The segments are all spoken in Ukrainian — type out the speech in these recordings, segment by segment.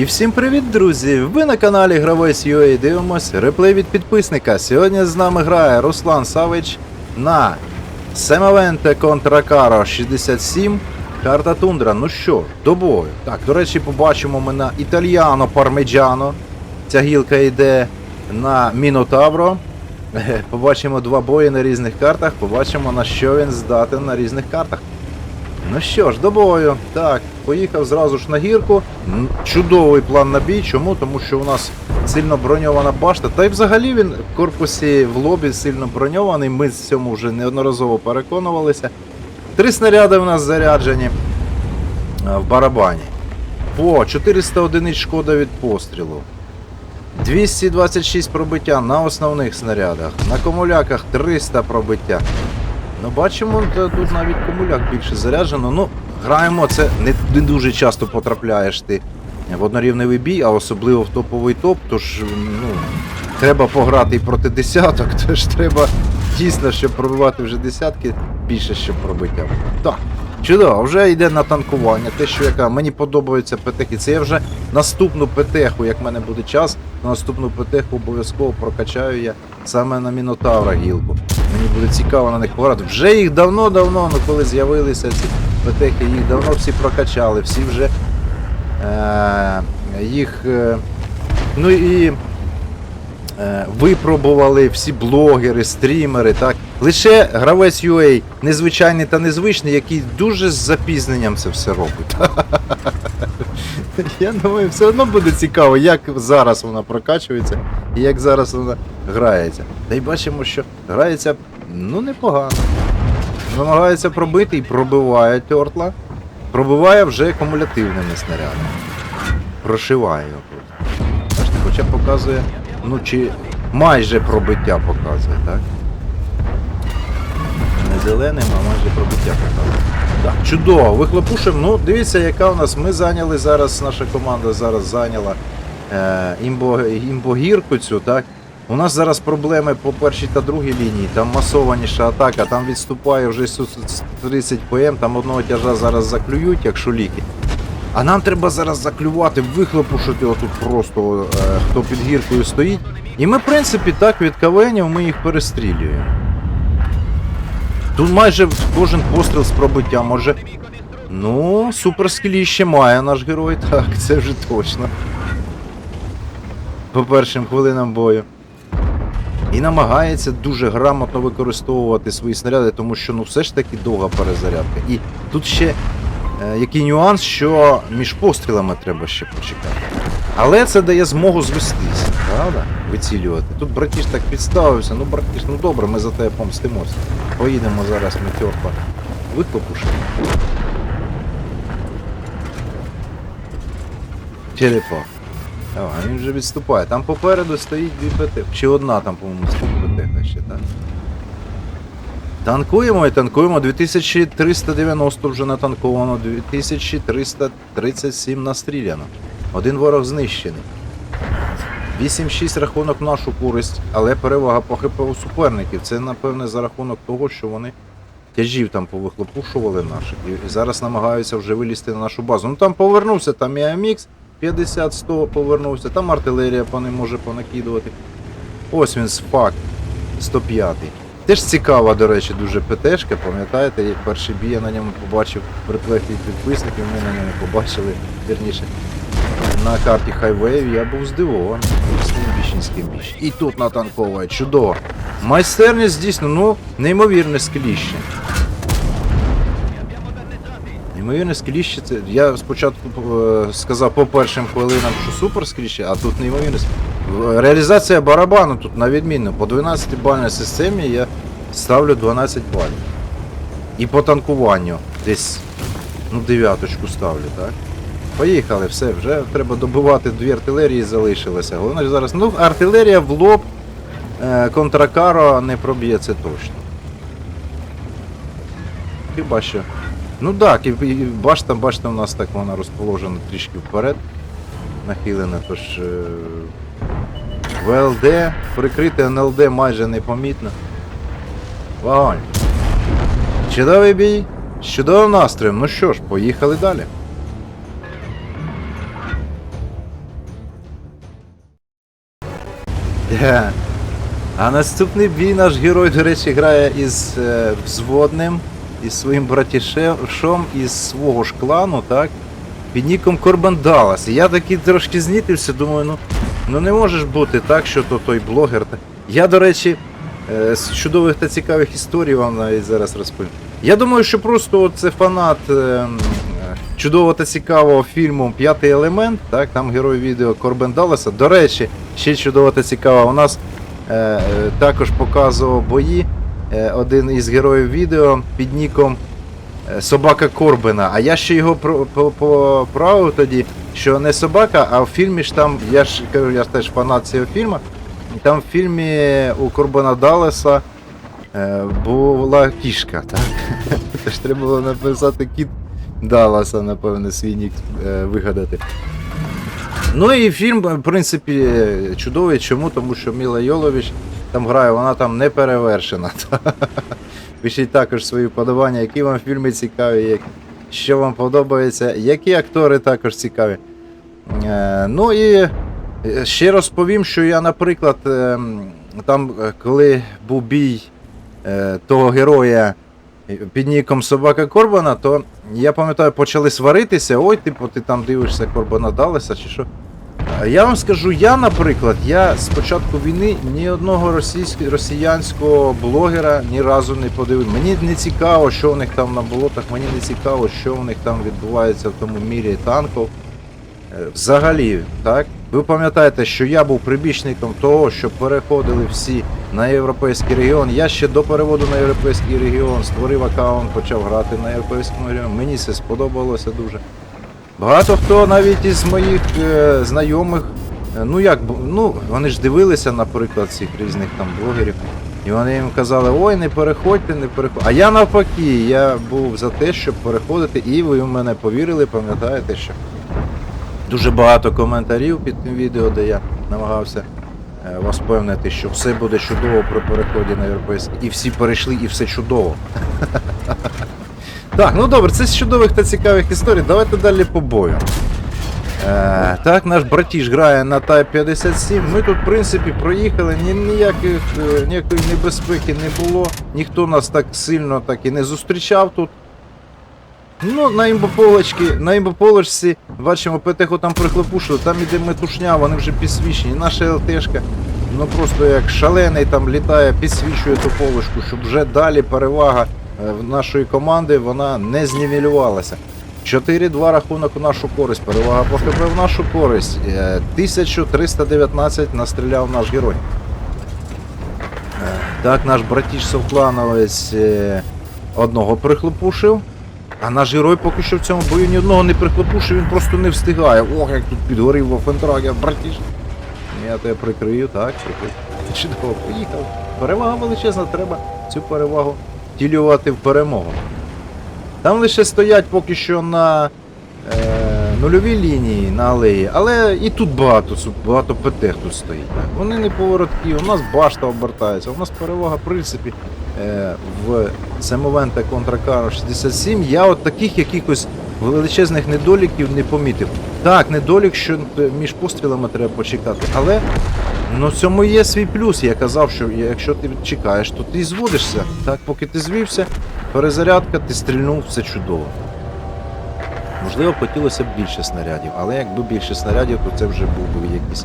І всім привіт, друзі! Ви на каналі Гравець UA дивимось реплей від підписника. Сьогодні з нами грає Руслан Савич на Семавенте Контракаро 67. Карта Тундра. Ну що, до бою. Так, до речі, побачимо ми на Італіано Пармеджано. Ця гілка йде на Мінотавро. Побачимо два бої на різних картах, побачимо на що він здатен на різних картах. Ну що ж, до бою. Так, поїхав зразу ж на гірку. Чудовий план на бій. Чому? Тому що у нас сильно броньована башта. Та й взагалі він в корпусі в лобі сильно броньований. Ми з цьому вже неодноразово переконувалися. Три снаряди у нас заряджені в барабані. О, 400 одиниць шкода від пострілу. 226 пробиття на основних снарядах. На комуляках 300 пробиття. Ну, бачимо, тут навіть комуляк більше заряджено. Ну, граємо, це не, не дуже часто потрапляєш ти в однорівневий бій, а особливо в топовий топ, тож ну, треба пограти і проти десяток, тож треба дійсно, щоб пробивати вже десятки, більше, щоб пробиття. Так, чудово, вже йде на танкування. Те, що яка мені подобаються петехи. Це я вже наступну петеху, як в мене буде час, на наступну петеху обов'язково прокачаю я саме на Мінотавра гілку. Мені буде цікаво на них пограти. Вже їх давно-давно, ну коли з'явилися ці петехи, їх давно всі прокачали, всі вже е, їх. Е, ну і е, випробували всі блогери, стрімери, так. Лише гравець UA незвичайний та незвичний, який дуже з запізненням це все робить. Я думаю, все одно буде цікаво, як зараз вона прокачується і як зараз вона грається. Та й бачимо, що грається ну непогано. Намагається пробити і пробиває тьортла. Пробиває вже кумулятивними снарядами. Прошиває його. Бачите, хоча показує, ну чи майже пробиття показує, так? Зеленим, а майже пробиття показує. Так, чудово, вихлопушив. Ну, дивіться, яка у нас. Ми зайняли зараз, наша команда зараз зайняла е, імбо, імбогірку цю, так? У нас зараз проблеми по першій та другій лінії, там масованіша атака, там відступає вже 30 ПМ, там одного тяжа зараз заклюють, якщо ліки. А нам треба зараз заклювати, вихлопушити отут просто, е, хто під гіркою стоїть. І ми, в принципі, так від кавенів ми їх перестрілюємо. Тут майже кожен постріл з пробиттям може. Ну, суперскіліще має наш герой, так, це вже точно. По першим хвилинам бою. І намагається дуже грамотно використовувати свої снаряди, тому що ну все ж таки довга перезарядка. І тут ще е, який нюанс, що між пострілами треба ще почекати. Але це дає змогу звестися, правда? Вицілювати. Тут братіш так підставився, ну братіш, ну добре, ми за тебе помстимося. Поїдемо зараз метьорка. Виклопушимо. Черепах. Давай, він вже відступає. Там попереду стоїть дві ПТ. Чи одна там, по-моєму, ПТ ще, так? Танкуємо і танкуємо. 2390 вже натанковано, 2337 настріляно. Один ворог знищений. 8-6 рахунок нашу користь, але перевага по у суперників. Це, напевне, за рахунок того, що вони тяжів там повихлопушували наших і, зараз намагаються вже вилізти на нашу базу. Ну там повернувся, там і АМХ 50-100 повернувся, там артилерія по ним може понакидувати. Ось він сфак 105. Теж цікава, до речі, дуже ПТшка, пам'ятаєте, перший бій я на ньому побачив в реплех підписників, ми на ньому побачили, вірніше, на карті Highway я був здивований. Скін більше. І тут натанковує, чудово. Майстерність дійсно, ну, неймовірне скеліще. Неймовірне скеліще це. Я спочатку е, сказав по першим хвилинам, що супер скеліще, а тут неймовірне. Реалізація барабану тут на відмінно. По 12 бальній системі я ставлю 12 балів. І по танкуванню десь ну, дев'яточку ставлю, так? Поїхали, все, вже треба добивати дві артилерії залишилося. Головне зараз. Ну, артилерія в лоб е, контракаро не проб'є це точно. Хіба що. Ну так, і, і башта, башта у нас так вона розположена трішки вперед. Нахилена, тож. Е, ВЛД, прикрите НЛД майже непомітно. Вогонь. Чудовий бій, з чудовим настроєм. Ну що ж, поїхали далі. Да. А наступний бій наш герой, до речі, грає із е, взводним, із своїм братішем, із свого ж клану, так? Під ніком Корбан Даллас. І я такий трошки знітився, думаю, ну, ну не може ж бути так, що то той блогер. Я, до речі, е, з чудових та цікавих історій вам навіть зараз розповім. Я думаю, що просто це фанат е, е, та цікавого фільму П'ятий елемент, так, там герой відео Корбен Далласа. До речі, ще чудово та цікаво. У нас е, е, також показував бої е, один із героїв відео під ніком е, Собака Корбена. А я ще його поправив тоді, що не собака, а в фільмі ж там, я ж кажу, я ж теж фанат цього фільму. Там в фільмі у Корбена Даллеса е, була кішка, так? Тож треба було написати кіт Далласа, напевне, свій нік е, вигадати. Ну і фільм, в принципі, чудовий. Чому? Тому що Міла Йолович там грає, вона там не перевершена. Пишіть також свої вподобання, які вам фільми цікаві, як- що вам подобається, які актори також цікаві. Е, ну і е, ще розповім, що я, наприклад, ем, там, е, коли був бій е, того героя е, під ніком Собака Корбана, то я пам'ятаю, почали сваритися. Ой, типу, ти там дивишся Корбана Далеса чи що. Я вам скажу, я, наприклад, я з початку війни ні одного росіянського блогера ні разу не подивив. Мені не цікаво, що у них там на болотах, мені не цікаво, що у них там відбувається в тому мірі танків. Е, Взагалі, так? Ви пам'ятаєте, що я був прибічником того, що переходили всі на європейський регіон. Я ще до переводу на європейський регіон створив аккаунт, почав грати на європейському регіоні. Мені це сподобалося дуже. Багато хто навіть із моїх е, знайомих, е, ну як, ну вони ж дивилися, наприклад, цих різних там блогерів. І вони їм казали, ой, не переходьте, не переходьте. А я навпаки, я був за те, щоб переходити, і ви в мене повірили, пам'ятаєте, що дуже багато коментарів під тим відео, де я намагався е, вас впевнити, що все буде чудово при переході на європейський. І всі перейшли, і все чудово. Так, ну добре, це з чудових та цікавих історій. Давайте далі по бою. Е, так, наш братіш грає на Type 57. Ми тут, в принципі, проїхали, ні, ніяких, е, ніякої небезпеки не було. Ніхто нас так сильно так і не зустрічав тут. Ну, на імбополочці, на імбополочці, бачимо, ПТХ там прихлопушили, там іде метушня, вони вже підсвічені. Наша ЛТшка, ну просто як шалений там літає, підсвічує ту полочку, щоб вже далі перевага е, нашої команди вона не знівелювалася. 4-2 рахунок у нашу користь, перевага по ХП в нашу користь. Е, 1319 настріляв наш герой. Е, Так, наш братіш Совклановець е, одного прихлопушив. А наш герой поки що в цьому бою ні одного не прихлопушив, він просто не встигає. Ох, як тут підгорів в Офендрагер, братіш. Я тебе прикрию, так, прикрию. Чудово, поїхав. Перевага величезна, треба цю перевагу втілювати в перемогу. Там лише стоять поки що на е, нульовій лінії на алеї, але і тут багато, багато ПТ тут стоїть. Вони не поворотки, у нас башта обертається, у нас перевага, в принципі, в Семовента Контракару 67. Я от таких якихось величезних недоліків не помітив. Так, недолік, що між пострілами треба почекати, але ну, цьому є свій плюс. Я казав, що якщо ти чекаєш, то ти зводишся. Так, поки ти звівся, перезарядка, ти стрільнув, все чудово. Можливо, хотілося б більше снарядів, але якби більше снарядів, то це вже був би якийсь.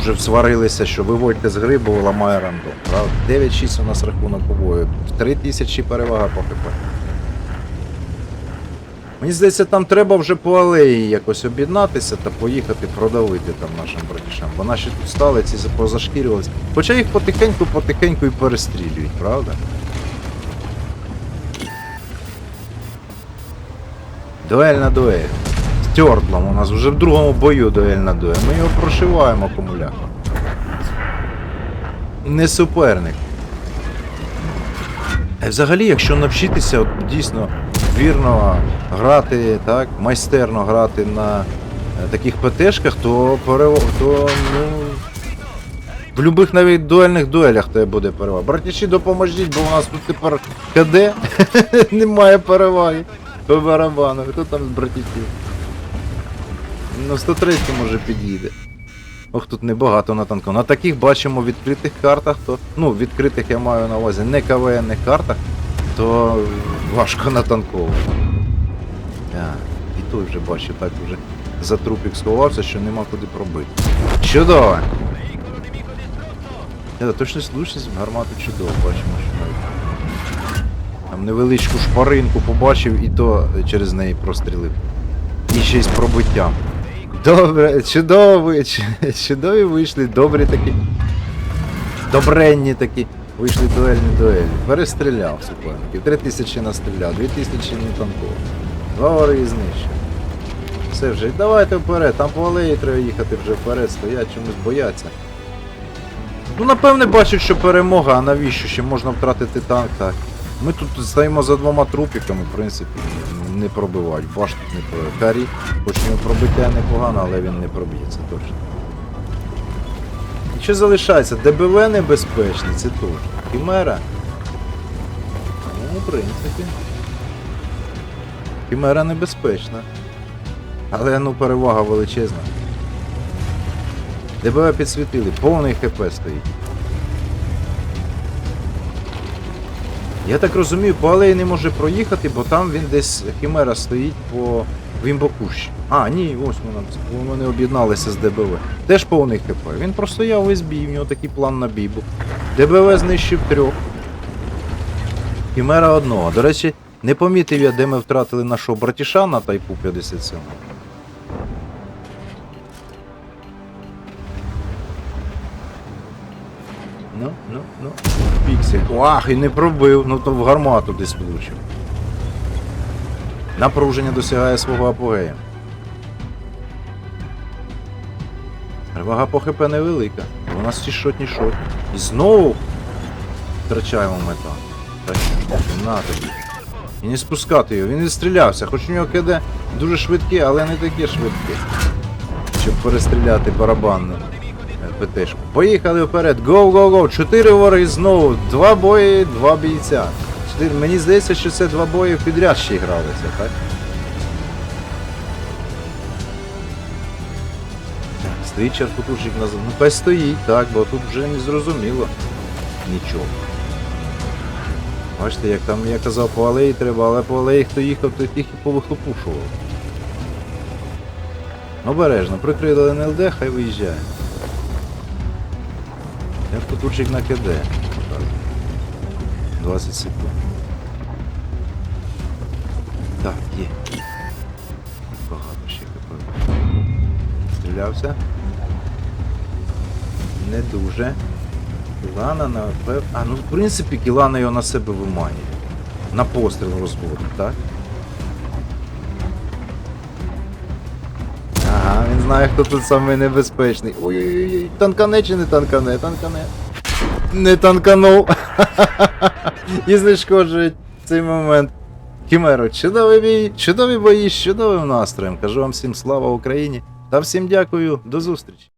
Вже сварилися, що виводьте з гри, бо ламає рандом. Правда? 9-6 у нас рахунок по бою. 3000 перевага по ХП. Мені здається, там треба вже по алеї якось об'єднатися та поїхати продавити там нашим братішам. Бо наші тут стали, ці позашкірювалися. Хоча їх потихеньку-потихеньку і перестрілюють, правда? Дуель на дуель. З у нас вже в другому бою дуель на дуель. Ми його прошиваємо акумулятор. Не суперник. Е, Взагалі, якщо навчитися от, дійсно вірно грати, так, майстерно грати на е, таких ПТшках, то, то ну, в будь-яких навіть дуельних дуелях тебе буде перевага. Братіші, допоможіть, бо у нас тут тепер КД немає переваги по барабану. Хто там з братішів? Ну, 103 може під'їде. Ох, тут небагато на танку. На таких бачимо відкритих картах, то. Ну, відкритих я маю на увазі, не КВНних картах, то важко натанковувати. І той вже бачу, так вже за трупік сховався, що нема куди пробити. Чудово! Я, точність влучність гармати чудово, бачимо, що навіть. Там невеличку шпаринку побачив і то через неї прострілив. І ще й з пробиттям. Добре, чудові, чудові вийшли, добрі такі. Добренні такі. Вийшли дуельні дуелі. Перестріляв суперників. Три тисячі настріляв, дві тисячі не танков. Два вори знищив. Все вже, давайте вперед, там по алеї треба їхати вже вперед, стоять, чомусь бояться. Ну, напевне, бачать, що перемога, а навіщо ще можна втратити танк, так. Ми тут стоїмо за двома трупіками, в принципі, не пробивають. Баш тут не пробиває. Карі, хоч пробиття непогано, але він не проб'ється точно. І що залишається? ДБВ небезпечний, це точно. Хімера. Ну, в принципі. Хімера небезпечна. Але ну перевага величезна. ДБВ підсвітили, повний ХП стоїть. Я так розумію, по алеї не може проїхати, бо там він десь хімера стоїть по Вімбокущі. А, ні, ось вона, вони об'єдналися з ДБВ. Теж повний ХП. Він простояв весь бій, в нього такий план на бій був. ДБВ знищив трьох. Хімера одного. До речі, не помітив я, де ми втратили нашого братіша на Тайпу 57. Ну, ну, ну. Піксель. Ах, і не пробив, ну то в гармату десь влучив. Напруження досягає свого апогея. Перевага по ХП невелика. У нас всі шотні шотні. І знову втрачаємо мета. На тобі. І не спускати його, він відстрілявся, хоч у нього КД дуже швидке, але не таке швидке. Щоб перестріляти барабанну е, ПТшку. Поїхали вперед. Гоу, гоу, гоу. Чотири вороги знову. Два бої, два бійця. Чотири. Мені здається, що це два бої підряд ще гралися, так? Стоїть чаркутушик назад. Ну хай стоїть, так, бо тут вже не зрозуміло нічого. Бачите, як там я казав, по алеї треба, але по алеї хто їхав, то тих і повихлопушував. Обережно, прикрили НЛД, хай виїжджає. Я потурчик на КД. 20 секунд. Так, є. Багато ще КП. Стрілявся. Не дуже. Кілана на. А, ну в принципі Кілана його на себе виманює. На постріл розводить, так? Знає, хто тут самий небезпечний. Ой-ой-ой, танкане чи не танкане? Танкане. Не танканув. І знешкоджують цей момент. Кімеро, чудовий бій, чудові бої з чудовим настроєм. Кажу вам всім слава Україні та всім дякую, до зустрічі.